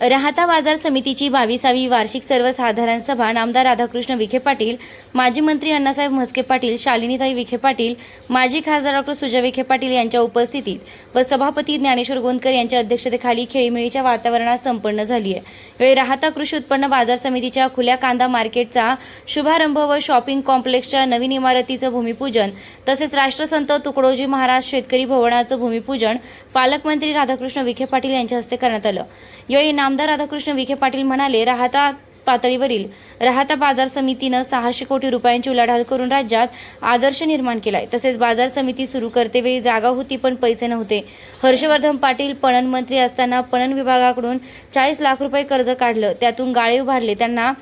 राहता बाजार समितीची बावीसावी वार्षिक सर्वसाधारण सभा. नामदार राधाकृष्ण विखे पाटील माजी मंत्री अण्णासाहेब म्हस्के पाटील शालिनीताई विखे पाटील माजी खासदार डॉक्टर सुजय विखे पाटील यांच्या उपस्थितीत व सभापती ज्ञानेश्वर गोंदकर यांच्या अध्यक्षतेखाली खेळीमेळीच्या वातावरणात संपन्न झाली आहे यावेळी राहता कृषी उत्पन्न बाजार समितीच्या खुल्या कांदा मार्केटचा शुभारंभ व शॉपिंग कॉम्प्लेक्सच्या नवीन इमारतीचं भूमिपूजन तसेच राष्ट्रसंत तुकडोजी महाराज शेतकरी भवनाचं भूमिपूजन पालकमंत्री राधाकृष्ण विखे पाटील यांच्या हस्ते करण्यात आलं. यावेळी नामदार राधाकृष्ण विखे पाटील म्हणाले राहता पातळीवरील राहता बाजार समितीनं सहाशे कोटी रुपयांची उलाढाल करून राज्यात आदर्श निर्माण केलाय. तसेच बाजार समिती सुरू करतेवेळी जागा होती पण पैसे नव्हते. हर्षवर्धन पाटील पणन मंत्री असताना पणन विभागाकडून चाळीस लाख रुपये कर्ज काढलं. त्यातून गाळे उभारले. त्यांना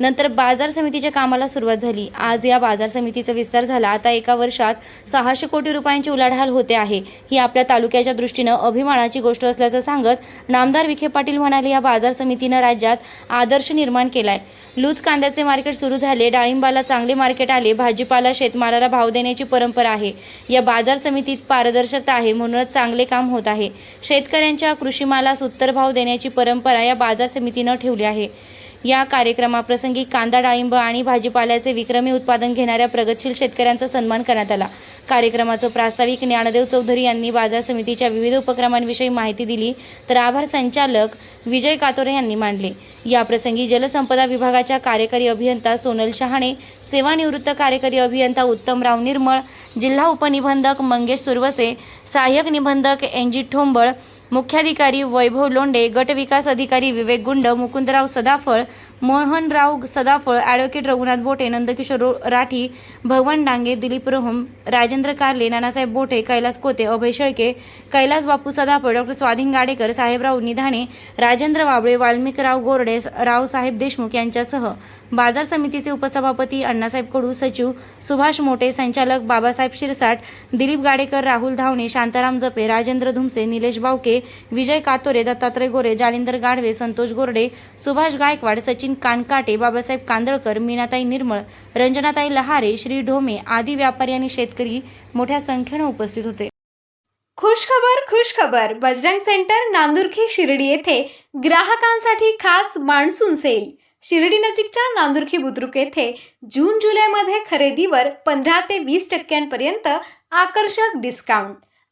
नंतर बाजार समितीच्या कामाला सुरुवात झाली. आज या बाजार समितीचा विस्तार झाला. आता एका वर्षात सहाशे कोटी रुपयांची उलाढाल होते आहे. ही आपल्या तालुक्याच्या दृष्टीनं अभिमानाची गोष्ट असल्याचं सांगत नामदार विखे पाटील म्हणाले या बाजार समितीनं राज्यात आदर्श निर्माण केलाय. लूज कांद्याचे मार्केट सुरू झाले. डाळिंबाला चांगले मार्केट आले. भाजीपाला शेतमालाला भाव देण्याची परंपरा आहे. या बाजार समितीत पारदर्शकता आहे. म्हणूनच चांगले काम होत आहे. शेतकऱ्यांच्या कृषीमालास उत्तर भाव देण्याची परंपरा या बाजार समितीनं ठेवली आहे. या कार्यक्रमाप्रसंगी कांदा डाळिंब आणि भाजीपाल्याचे विक्रमी उत्पादन घेणाऱ्या प्रगतशील शेतकऱ्यांचा सन्मान करण्यात आला. कार्यक्रमाचं प्रास्ताविक ज्ञानदेव चौधरी यांनी बाजार समितीच्या विविध उपक्रमांविषयी माहिती दिली तर आभार संचालक विजय कातोरे यांनी मांडले. याप्रसंगी जलसंपदा विभागाच्या कार्यकारी अभियंता सोनल शहाणे सेवानिवृत्त कार्यकारी अभियंता उत्तमराव निर्मळ जिल्हा उपनिबंधक मंगेश सुरवसे सहाय्यक निबंधक एनजी ठोंबळ मुख्याधिकारी वैभव लोंडे गट विकास अधिकारी विवेक गुंड मुकुंदराव सदाफळ मोहनराव सदाफळ ॲडव्होकेट रघुनाथ बोटे नंदकिशोर राठी भगवान डांगे दिलीप रोहम राजेंद्र कारले नानासाहेब बोटे कैलास कोते अभय शेळके कैलास बापू सदाफळ डॉक्टर स्वाधीन गाडेकर साहेबराव निधाणे राजेंद्र वाबळे वाल्मिकराव गोरडे रावसाहेब देशमुख यांच्यासह बाजार समितीचे उपसभापती अण्णासाहेब कडू सचिव सुभाष मोटे संचालक बाबासाहेब शिरसाट दिलीप गाडेकर राहुल धावणे शांताराम जपे राजेंद्र धुमसे निलेश बावके विजय कातोरे दत्तात्रय गोरे जालिंदर गाढवे संतोष गोरडे सुभाष गायकवाड सचिव सचिन कानकाटे बाबासाहेब कांदळकर मीनाताई निर्मळ रंजनाताई लहारे श्री ढोमे आदी व्यापारी आणि शेतकरी मोठ्या संख्येनं उपस्थित होते. खुश खबर खुश खबर. बजरंग सेंटर नांदुर्खी शिर्डी येथे ग्राहकांसाठी खास मान्सून सेल. शिर्डी नजीकच्या नांदुर्खी बुद्रुक येथे जून जुलैमध्ये खरेदीवर पंधरा ते वीस टक्क्यांपर्यंत आकर्षक discount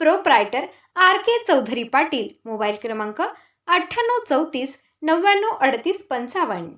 Proprietor R K Chaudhari Patil. Mobile क्रमांक अठ्ठ्याण्णव चौतीस नव्याण्णव अडतीस पंचावन्न.